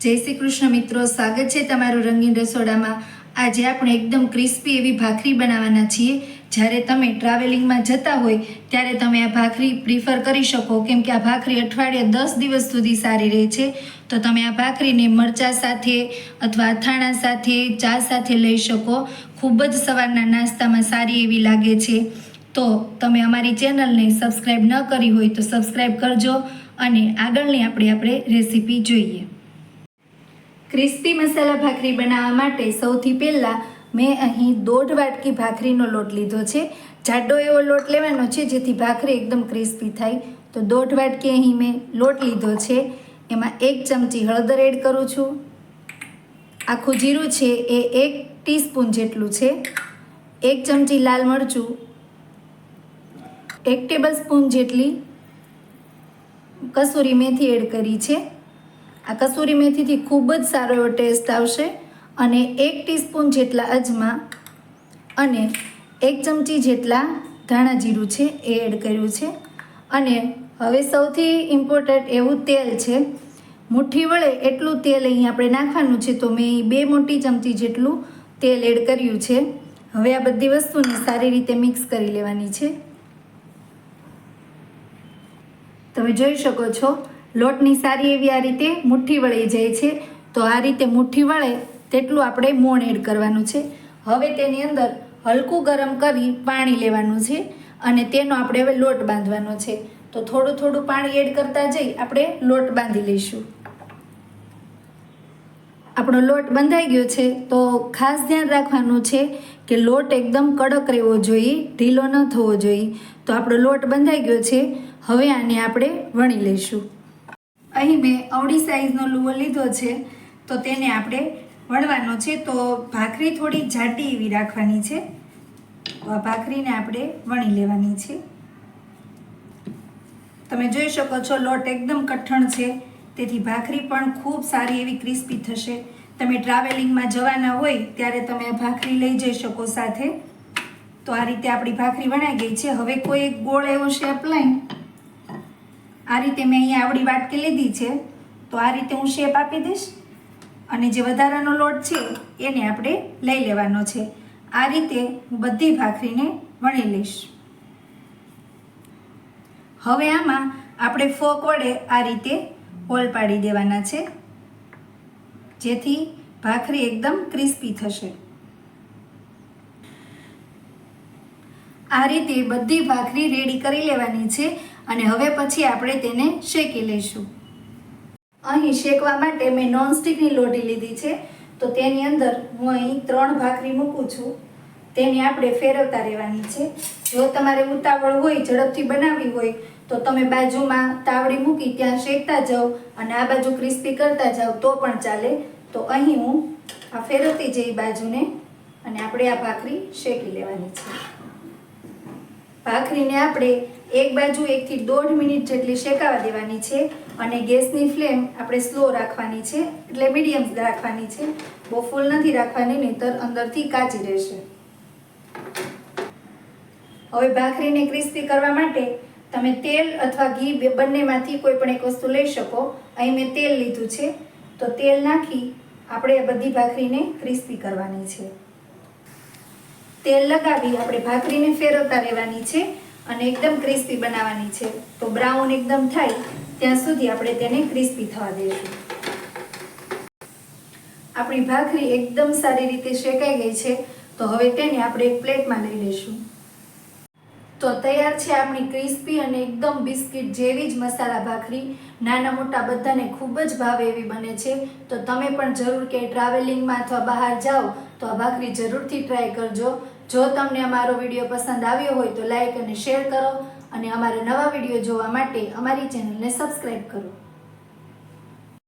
જય શ્રી કૃષ્ણ મિત્રો, સ્વાગત છે તમારું રંગીન રસોડામાં. આજે આપણે એકદમ ક્રિસ્પી એવી ભાખરી બનાવવાના છીએ. જ્યારે તમે ટ્રાવેલિંગમાં જતા હોય, ત્યારે તમે આ ભાખરી પ્રિફર કરી શકો. કેમ કે આ ભાખરી અઠવાડિયે દસ દિવસ સુધી સારી રહે છે. તો તમે આ ભાખરીને મરચા સાથે અથવા અથાણા સાથે, ચા સાથે લઈ શકો. ખૂબ જ સવારના નાસ્તામાં સારી એવી લાગે છે. તો તમે અમારી ચેનલને સબસ્ક્રાઈબ ન કરી હોય તો સબસ્ક્રાઈબ કરજો અને આગળની આપણે આપણે રેસીપી જોઈએ. ક્રિસ્પી મસાલા ભાખરી બનાવવા માટે સૌથી પહેલાં મેં અહીં દોઢ વાટકી ભાખરીનો લોટ લીધો છે. જાડો એવો લોટ લેવાનો છે જેથી ભાખરી એકદમ ક્રિસ્પી થાય. તો દોઢ વાટકી અહીં મેં લોટ લીધો છે. એમાં એક ચમચી હળદર એડ કરું છું. આખું જીરું છે એ એક ટીસ્પૂન જેટલું છે. એક ચમચી લાલ મરચું. એક ટેબલ સ્પૂન જેટલી કસૂરી મેથી એડ કરી છે. આ કસૂરી મેથીથી ખૂબ જ સારો એવો ટેસ્ટ આવશે અને એક ટીસ્પૂન જેટલા અજમા અને એક ચમચી જેટલા ધાણા જીરું છે એ એડ કર્યું છે. અને હવે સૌથી ઇમ્પોર્ટન્ટ એવું તેલ છે. મુઠ્ઠી વળે એટલું તેલ અહીં આપણે નાખવાનું છે તો મેં બે મોટી ચમચી જેટલું તેલ એડ કર્યું છે. હવે આ બધી વસ્તુને સારી રીતે મિક્સ કરી લેવાની છે. તમે જોઈ શકો છો લોટની સારી એવી આ રીતે મુઠ્ઠી વળી જાય છે. તો આ રીતે મુઠ્ઠી વળે તેટલું આપણે મોણ એડ કરવાનું છે. હવે તેની અંદર હલકું ગરમ કરી પાણી લેવાનું છે અને તેનો આપણે હવે લોટ બાંધવાનો છે. તો થોડું થોડું પાણી એડ કરતા જઈ આપણે લોટ બાંધી લઈશું. આપણો લોટ બંધાઈ ગયો છે. તો ખાસ ધ્યાન રાખવાનું છે કે લોટ એકદમ કડક રહેવો જોઈએ, ઢીલો ન થવો જોઈએ. તો આપણો લોટ બંધાઈ ગયો છે. હવે આને આપણે વણી લઈશું. અહીં મેં અવળી સાઈઝનો લુવો લીધો છે, તો તેને આપણે વળવાનો છે. તો ભાખરી થોડી જાટી એવી રાખવાની છે. તો આ ભાખરીને આપણે વણી લેવાની છે. તમે જોઈ શકો છો, લોટ એકદમ કઠણ છે. તેથી ભાખરી પણ ખૂબ સારી એવી ક્રિસ્પી થશે. તમે ટ્રાવેલિંગમાં જવાના હોય, ત્યારે તમે ભાખરી લઈ જઈ શકો સાથે. તો આ રીતે આપણી ભાખરી વણાઈ ગઈ છે. હવે કોઈ એક ગોળ એવો શેપ લઈને આ રીતે મેં અહીંયા આવડી વાટકી લીધી છે, તો આ રીતે હું શેપ આપી દઈશ. અને જે વધારાનો લોટ છે, એને આપણે લઈ લેવાનો છે. આ રીતે હું બધી ભાખરીને વણી લઈશ. હવે આમાં આપણે ફોક વડે આ રીતે હોલ પાડી દેવાના છે, જેથી ભાખરી એકદમ ક્રિસ્પી થશે. આ રીતે બધી ભાખરી રેડી કરી લેવાની છે. અને હવે પછી આપણે તેને શેકી લઈશું. અહીં શેકવા માટે મેં નોનસ્ટિકની લોટી લીધી છે. તો તેની અંદર હું અહીં ત્રણ ભાખરી મૂકું છું. તેને આપણે ફેરવતા રહેવાની છે. જો તમારે ઉતાવળ હોય, ઝડપથી બનાવવી હોય, તો તમે બાજુમાં તાવડી મૂકી ત્યાં શેકતા જાઓ અને આ બાજુ ક્રિસ્પી કરતા જાઓ, તો પણ ચાલે. તો અહીં હું આ ફેરવતી જઈ બાજુને અને આપણે આ ભાખરી શેકી લેવાની છે. ભાખરીને આપણે એક બાજુ એકથી દોઢ મિનિટ જેટલી શેકાવા દેવાની છે અને ગેસની ફ્લેમ આપણે સ્લો રાખવાની છે, એટલે મીડિયમ રાખવાની છે. બહુ ફૂલ નથી રાખવાની, નહીતર અંદરથી કાચી રહેશે. હવે ભાખરીને ક્રિસ્પી કરવા માટે તમે તેલ અથવા ઘી બંનેમાંથી કોઈ પણ એક વસ્તુ લઈ શકો. અહીં મેં તેલ લીધું છે. તો તેલ નાખી આપણે બધી ભાખરીને ક્રિસ્પી કરવાની છે. તેલ લગાવી આપણે ભાખરીને ફેરવતા રહેવાની છે અને એકદમ ક્રિસ્પી બનાવવાની છે. તો બ્રાઉન એકદમ થાય ત્યાં સુધી આપણે તેને ક્રિસ્પી થવા દઈશું આપણી ભાખરી એકદમ સારી રીતે શેકાઈ ગઈ છે, તો હવે તેને આપણે એક પ્લેટમાં લઈ લઈશું. તો તૈયાર છે આપણી ક્રિસ્પી અને એકદમ બિસ્કિટ જેવી જ મસાલા ભાખરી. નાના મોટા બધાને ખૂબ જ ભાવે એવી બને છે. તો તમે પણ જરૂર કે ટ્રાવેલિંગમાં અથવા બહાર જાઓ તો આ ભાખરી જરૂરથી ટ્રાય કરજો. જો તમને અમારો વીડિયો પસંદ આવ્યો હોય તો લાઈક અને શેર કરો અને અમારા નવા વીડિયો જોવા માટે અમારી ચેનલને સબસ્ક્રાઈબ કરો.